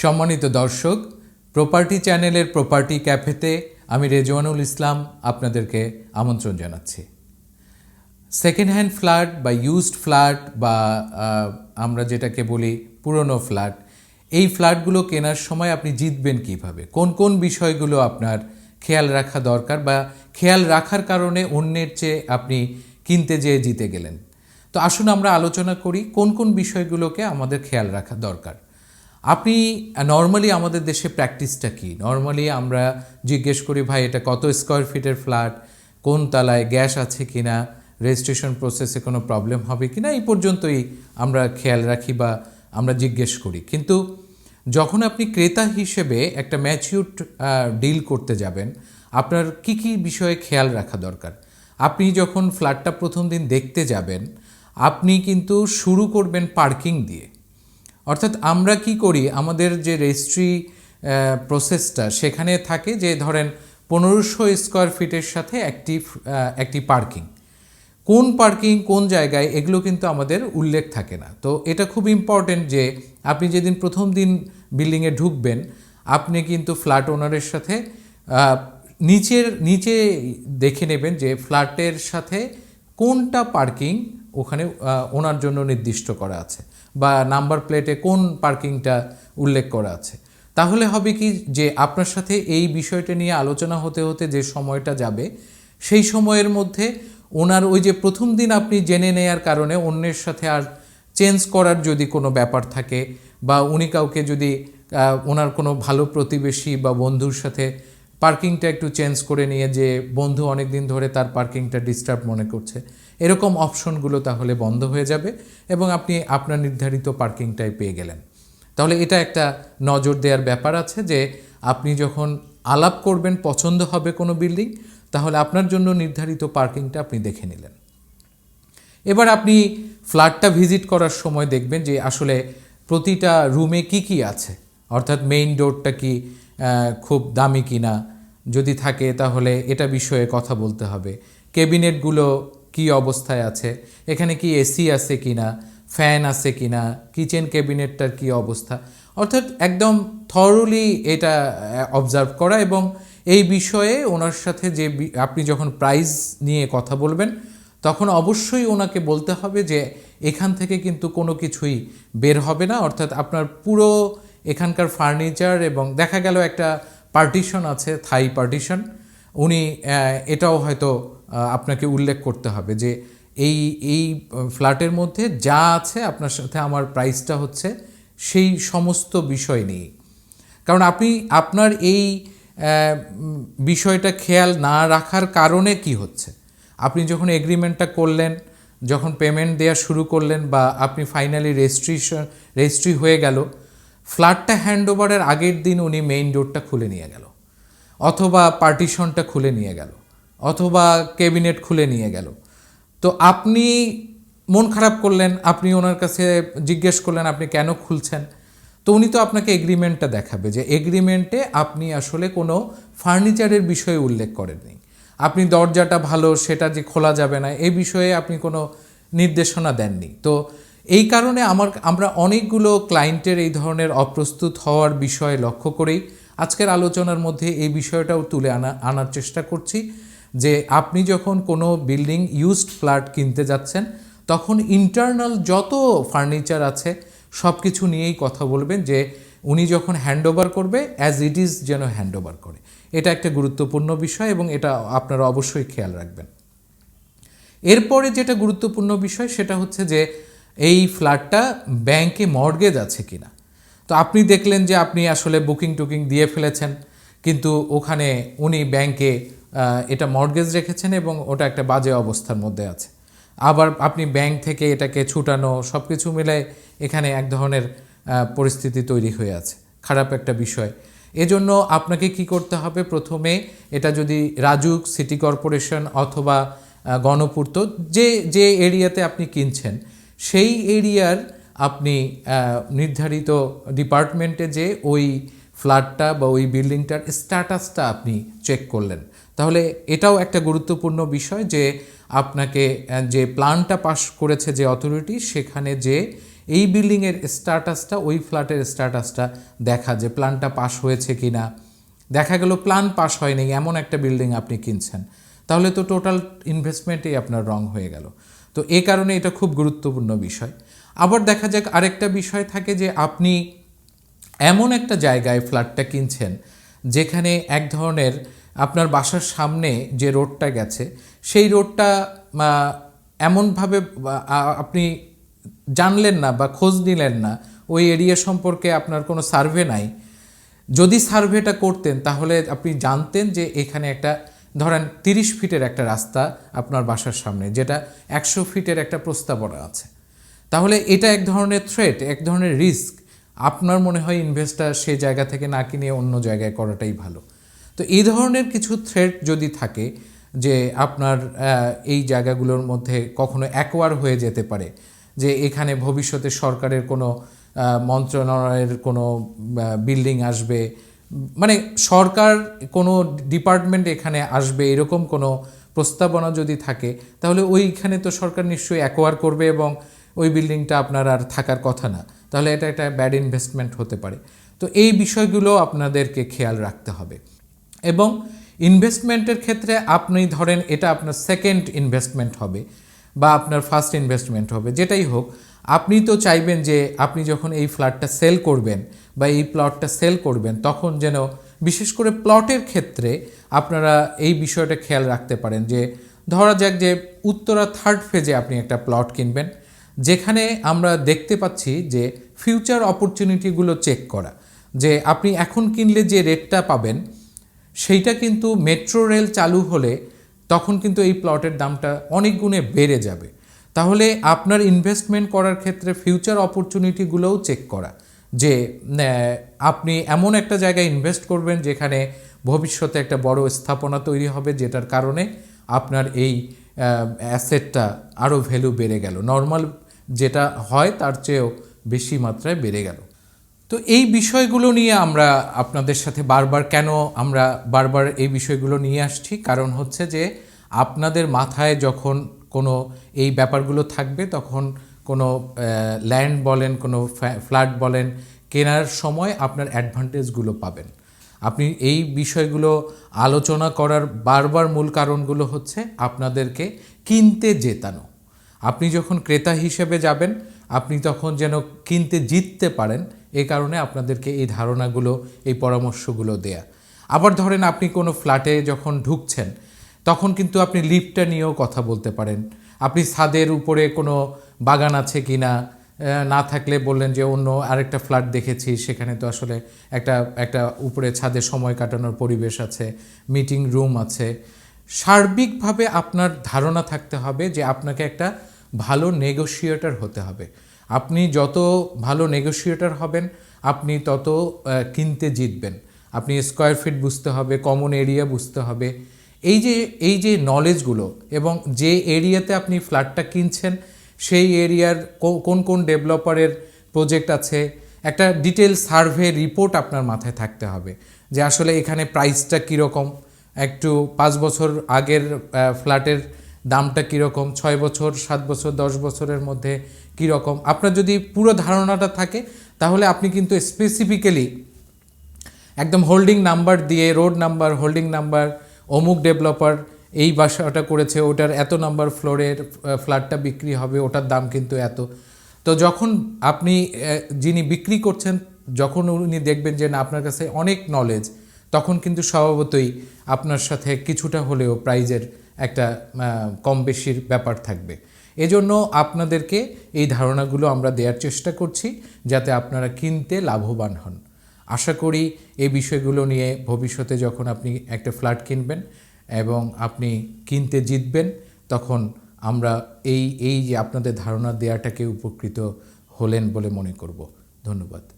সম্মানিত দর্শক প্রপার্টি চ্যানেলের প্রপার্টি ক্যাফেতে আমি রেজওয়ানুল ইসলাম আপনাদেরকে আমন্ত্রণ জানাচ্ছি। সেকেন্ড হ্যান্ড ফ্ল্যাট বা ইউজড ফ্ল্যাট বা আমরা যেটাকে বলি পুরনো ফ্ল্যাট এই ফ্ল্যাটগুলো কেনার সময় আপনি জিতবেন কীভাবে? কোন কোন বিষয়গুলো আপনার খেয়াল রাখা দরকার বা খেয়াল রাখার কারণে অন্যের চেয়ে আপনি কিনতে যেয়ে জিতে গেলেন? তো আসুন আমরা আলোচনা করি কোন কোন বিষয়গুলোকে আমাদের খেয়াল রাখা দরকার। আপনি নর্মালি আমাদের দেশে প্র্যাকটিসটা কি? নর্মালি আমরা জিজ্ঞেস করি, ভাই, এটা কত স্কোয়ার ফিটের ফ্ল্যাট কোন তালায় গ্যাস আছে কিনা? রেজিস্ট্রেশন প্রসেসে কোনো প্রবলেম হবে কি না এই পর্যন্তই আমরা খেয়াল রাখি বা আমরা জিজ্ঞেস করি। কিন্তু যখন আপনি ক্রেতা হিসেবে একটা ম্যাচিউর ডিল করতে যাবেন, আপনার কি কি বিষয়ে খেয়াল রাখা দরকার? আপনি যখন ফ্ল্যাটটা প্রথম দিন দেখতে যাবেন, আপনি কিন্তু শুরু করবেন পার্কিং দিয়ে। অর্থাৎ আমরা কি করি? আমাদের যে রেজিস্ট্রি প্রসেসটা সেখানে থাকে যে ধরেন পনেরোশো স্কোয়ার ফিটের সাথে একটি একটি পার্কিং কোন পার্কিং কোন জায়গায় এগুলো কিন্তু আমাদের উল্লেখ থাকে না। তো এটা খুব ইম্পর্টেন্ট যে আপনি যেদিন প্রথম দিন বিল্ডিংয়ে ঢুকবেন, আপনি কিন্তু ফ্ল্যাট ওনারের সাথে নিচের, নিচে দেখে নেবেন যে ফ্ল্যাটের সাথে কোনটা পার্কিং ওখানে ওনার জন্য নির্দিষ্ট করা আছে। বা নাম্বার প্লেটে কোন পার্কিংটা উল্লেখ করা আছে। তাহলে হবে কি যে আপনার সাথে এই বিষয়টা নিয়ে আলোচনা হতে হতে যে সময়টা যাবে, সেই সময়ের মধ্যে ওনার ওই যে প্রথম দিন আপনি জেনে নেয়ার কারণে অন্যের সাথে আর চেঞ্জ করার যদি কোনো ব্যাপার থাকে বা উনি কাউকে যদি ওনার কোনো ভালো প্রতিবেশী বা বন্ধুর সাথে পার্কিংটা একটু চেঞ্জ করে নিয়ে যে বন্ধু অনেক দিন ধরে তার পার্কিংটা ডিস্টার্ব মনে করছে এরকম অপশনগুলো তাহলে বন্ধ হয়ে যাবে এবং আপনি আপনার নির্ধারিত পার্কিংটাই পেয়ে গেলেন। তাহলে এটা একটা নজর দেওয়ার ব্যাপার আছে যে আপনি যখন আলাপ করবেন, পছন্দ হবে কোনো বিল্ডিং, তাহলে আপনার জন্য নির্ধারিত পার্কিংটা আপনি দেখে নিলেন। এবার আপনি ফ্ল্যাটটা ভিজিট করার সময় দেখবেন যে আসলে প্রতিটা রুমে কি কি আছে। অর্থাৎ মেইন ডোরটা কি খুব দামি কিনা, যদি থাকে তাহলে এটা বিষয়ে কথা বলতে হবে। ক্যাবিনেটগুলো কি অবস্থায় আছে? এখানে কি এসি আছে কিনা? ফ্যান আছে কি না কিচেন ক্যাবিনেটটার কি অবস্থা? অর্থাৎ একদম থরলি এটা অবজার্ভ করা এবং এই বিষয়ে ওনার সাথে যে আপনি যখন প্রাইস নিয়ে কথা বলবেন, তখন অবশ্যই ওনাকে বলতে হবে যে এখান থেকে কিন্তু কোনো কিছুই বের হবে না। অর্থাৎ আপনার পুরো এখানকার ফার্নিচার এবং দেখা গেল একটা পার্টিশন আছে থাই পার্টিশন উনি এটাও হয়তো আপনাকে উল্লেখ করতে হবে যে এই এই ফ্ল্যাটের মধ্যে যা আছে আপনার সাথে আমার প্রাইসটা হচ্ছে সেই সমস্ত বিষয় নিয়ে। কারণ আপনি, আপনার এই বিষয়টা খেয়াল না রাখার কারণে কি হচ্ছে? আপনি যখন এগ্রিমেন্টটা করলেন, যখন পেমেন্ট দেওয়া শুরু করলেন বা আপনি ফাইনালি রেজিস্ট্রেশন রেজিস্ট্রি হয়ে গেল, ফ্ল্যাটটা হ্যান্ড ওভারের আগের দিন উনি মেইন ডোরটা খুলে নিয়ে গেল, অথবা পার্টিশনটা খুলে নিয়ে গেল। অথবা ক্যাবিনেট খুলে নিয়ে গেল। তো আপনি মন খারাপ করলেন, আপনি ওনার কাছে জিজ্ঞেস করলেন, আপনি কেন খুলছেন? তো উনি তো আপনাকে এগ্রিমেন্টটা দেখাবে যে এগ্রিমেন্টে আপনি আসলে কোনো ফার্নিচারের বিষয়ে উল্লেখ করেননি। আপনি দরজাটা ভালো, সেটা যে খোলা যাবে না এই বিষয়ে আপনি কোনো নির্দেশনা দেননি। তো এই কারণে আমার, আমরা অনেকগুলো ক্লায়েন্টের এই ধরনের অপ্রস্তুত হওয়ার বিষয়ে লক্ষ্য করেই আজকের আলোচনার মধ্যে এই বিষয়টাও তুলে আনা, আনার চেষ্টা করছি। যে আপনি যখন কোনো বিল্ডিং ইউজড ফ্ল্যাট কিনতে যাচ্ছেন, তখন ইন্টারনাল যত ফার্নিচার আছে সব কিছু নিয়েই কথা বলবেন যে উনি যখন হ্যান্ডওভার করবে অ্যাজ ইট ইজ যেন হ্যান্ডওভার করে। এটা একটা গুরুত্বপূর্ণ বিষয় এবং এটা আপনারা অবশ্যই খেয়াল রাখবেন। এরপরে যেটা গুরুত্বপূর্ণ বিষয়, সেটা হচ্ছে যে এই ফ্ল্যাটটা ব্যাংকে মর্গেজ আছে কিনা। তো আপনি দেখলেন যে আপনি আসলে বুকিং টুকিং দিয়ে ফেলেছেন, কিন্তু ওখানে উনি ব্যাংকে এটা মর্গেজ রেখেছেন এবং ওটা একটা বাজে অবস্থার মধ্যে আছে। আবার আপনি ব্যাংক থেকে এটাকে ছুটানো সব কিছু মিলে এখানে এক ধরনের পরিস্থিতি তৈরি হয়ে আছে। খারাপ একটা বিষয়। এজন্য আপনাকে কি করতে হবে? প্রথমে এটা যদি রাজুক সিটি কর্পোরেশন অথবা গণপূর্ত, যে যে এরিয়াতে আপনি কিনছেন, সেই এরিয়ার আপনি নির্ধারিত ডিপার্টমেন্টে যে ওই ফ্ল্যাটটা বা ওই বিল্ডিংটার স্ট্যাটাসটা আপনি চেক করলেন। তাহলে এটাও একটা গুরুত্বপূর্ণ বিষয় যে আপনাকে যে প্ল্যানটা পাস করেছে যে অথরিটি সেখানে যে এই বিল্ডিংয়ের স্ট্যাটাসটা, ওই ফ্ল্যাটের স্ট্যাটাসটা দেখা যে প্ল্যানটা পাস হয়েছে কি না দেখা গেল প্ল্যান পাস হয়নি, এমন একটা বিল্ডিং আপনি কিনছেন। তাহলে তো টোটাল ইনভেস্টমেন্টেই আপনার রং হয়ে গেল। তো এই কারণে এটা খুব গুরুত্বপূর্ণ বিষয়। আবার দেখা যাক আরেকটা বিষয় থাকে যে আপনি এমন একটা জায়গায় ফ্ল্যাটটা কিনছেন, যেখানে এক ধরনের আপনার বাসার সামনে যে রোডটা গেছে, সেই রোডটা এমনভাবে আপনি জানলেন না বা খোঁজ নিলেন না, ওই এরিয়া সম্পর্কে আপনার কোনো সার্ভে নাই। যদি সার্ভেটা করতেন, তাহলে আপনি জানতেন যে এখানে একটা, ধরেন তিরিশ ফিটের একটা রাস্তা আপনার বাসার সামনে, যেটা একশো ফিটের একটা প্রস্তাবনা আছে। তাহলে এটা এক ধরনের থ্রেট এক ধরনের রিস্ক আপনার মনে হয় ইনভেস্টার সেই জায়গা থেকে না কিনে অন্য জায়গায় করাটাই ভালো। তো এই ধরনের কিছু থ্রেট যদি থাকে যে আপনার এই জায়গাগুলোর মধ্যে কখনো অ্যাকোয়ার হয়ে যেতে পারে, যে এখানে ভবিষ্যতে সরকারের কোনো মন্ত্রণালয়ের কোনো বিল্ডিং আসবে মানে সরকার কোনো ডিপার্টমেন্ট এখানে আসবে, এরকম কোনো প্রস্তাবনা যদি থাকে, তাহলে ওইখানে তো সরকার নিশ্চয়ই অ্যাকোয়ার করবে এবং ওই বিল্ডিংটা আপনার আর থাকার কথা না। তাহলে এটা একটা ব্যাড ইনভেস্টমেন্ট হতে পারে। তো এই বিষয়গুলো আপনাদেরকে খেয়াল রাখতে হবে। এবং ইনভেস্টমেন্টের ক্ষেত্রে আপনি ধরেন এটা আপনার সেকেন্ড ইনভেস্টমেন্ট হবে বা আপনার ফার্স্ট ইনভেস্টমেন্ট হবে, যেটাই হোক, আপনি তো চাইবেন যে আপনি যখন এই ফ্ল্যাটটা সেল করবেন বা এই প্লটটা সেল করবেন, তখন যেন বিশেষ করে প্লটের ক্ষেত্রে আপনারা এই বিষয়টা খেয়াল রাখতে পারেন যে ধরা যাক যে উত্তরা থার্ড ফেজে আপনি একটা প্লট কিনবেন। যেখানে আমরা দেখতে পাচ্ছি যে ফিউচার অপরচুনিটিগুলো চেক করা। যে আপনি এখন কিনলে যে রেটটা পাবেন, সেইটা কিন্তু মেট্রো রেল চালু হলে তখন কিন্তু এই প্লটের দামটা অনেক গুণে বেড়ে যাবে। তাহলে আপনার ইনভেস্টমেন্ট করার ক্ষেত্রে ফিউচার অপরচুনিটিগুলোও চেক করা। যে আপনি এমন একটা জায়গায় ইনভেস্ট করবেন যেখানে ভবিষ্যতে একটা বড় স্থাপনা তৈরি হবে যেটার কারণে আপনার এই অ্যাসেটটা আরও ভ্যালু বেড়ে গেল। নর্মাল যেটা হয় তার চেয়েও বেশি মাত্রায় বেড়ে গেল। তো এই বিষয়গুলো নিয়ে আমরা আপনাদের সাথে বারবার কেন আমরা বারবার এই বিষয়গুলো নিয়ে আসছি? কারণ হচ্ছে যে আপনাদের মাথায় যখন কোনো এই ব্যাপারগুলো থাকবে, তখন কোনো ল্যান্ড বলেন, কোনো ফ্ল্যাট বলেন, কেনার সময় আপনার অ্যাডভান্টেজগুলো পাবেন। আপনি এই বিষয়গুলো আলোচনা করার বারবার মূল কারণগুলো হচ্ছে আপনাদেরকে কিনতে জেতানো। আপনি যখন ক্রেতা হিসেবে যাবেন, আপনি তখন যেন কিনতে জিততে পারেন, এ কারণে আপনাদেরকে এই ধারণাগুলো, এই পরামর্শগুলো দেয়া। আবার ধরেন আপনি কোনো ফ্ল্যাটে যখন ঢুকছেন, তখন কিন্তু আপনি লিফটটা নিয়েও কথা বলতে পারেন। আপনি ছাদের উপরে কোনো বাগান আছে কি না না থাকলে বললেন যে, অন্য আরেকটা ফ্ল্যাট দেখেছি, সেখানে তো আসলে একটা একটা উপরে ছাদে সময় কাটানোর পরিবেশ আছে, মিটিং রুম আছে। সার্বিকভাবে আপনার ধারণা থাকতে হবে যে, আপনাকে একটা ভালো নেগোশিয়েটর হতে হবে। আপনি যত ভালো নেগোশিয়েটর হবেন, আপনি তত কিনতে জিতবেন। আপনি স্কোয়ার ফিট বুঝতে হবে কমন এরিয়া বুঝতে হবে। এই যে এই যে নলেজগুলো এবং যে এরিয়াতে আপনি ফ্ল্যাটটা কিনছেন, সেই এরিয়ার কোন কোন ডেভেলপারের প্রজেক্ট আছে, একটা ডিটেল সার্ভে রিপোর্ট আপনার মাথায় থাকতে হবে যে আসলে এখানে প্রাইসটা কীরকম। একটু পাঁচ বছর আগের ফ্ল্যাটের দামটা কীরকম? ছয় বছর, সাত বছর, দশ বছরের মধ্যে কীরকম? আপনার যদি পুরো ধারণাটা থাকে, তাহলে আপনি কিন্তু স্পেসিফিক্যালি একদম হোল্ডিং নাম্বার দিয়ে রোড নাম্বার হোল্ডিং নাম্বার অমুক ডেভেলপার এই বাসাটা করেছে, ওটার এত নাম্বার ফ্লোরের ফ্ল্যাটটা বিক্রি হবে, ওটার দাম কিন্তু এত। তো যখন আপনি যিনি বিক্রি করছেন, যখন উনি দেখবেন যে না, আপনার কাছে অনেক নলেজ তখন কিন্তু স্বভাবতই আপনার সাথে কিছুটা হলেও প্রাইজের একটা কম বেশির ব্যাপার থাকবে। এজন্য আপনাদেরকে এই ধারণাগুলো আমরা দেওয়ার চেষ্টা করছি যাতে আপনারা কিনতে লাভবান হন। আশা করি এই বিষয়গুলো নিয়ে ভবিষ্যতে যখন আপনি একটা ফ্ল্যাট কিনবেন এবং আপনি কিনতে জিতবেন, তখন আমরা এই এই যে আপনাদের ধারণা দেওয়াটাকে উপকৃত হলেন বলে মনে করব। ধন্যবাদ।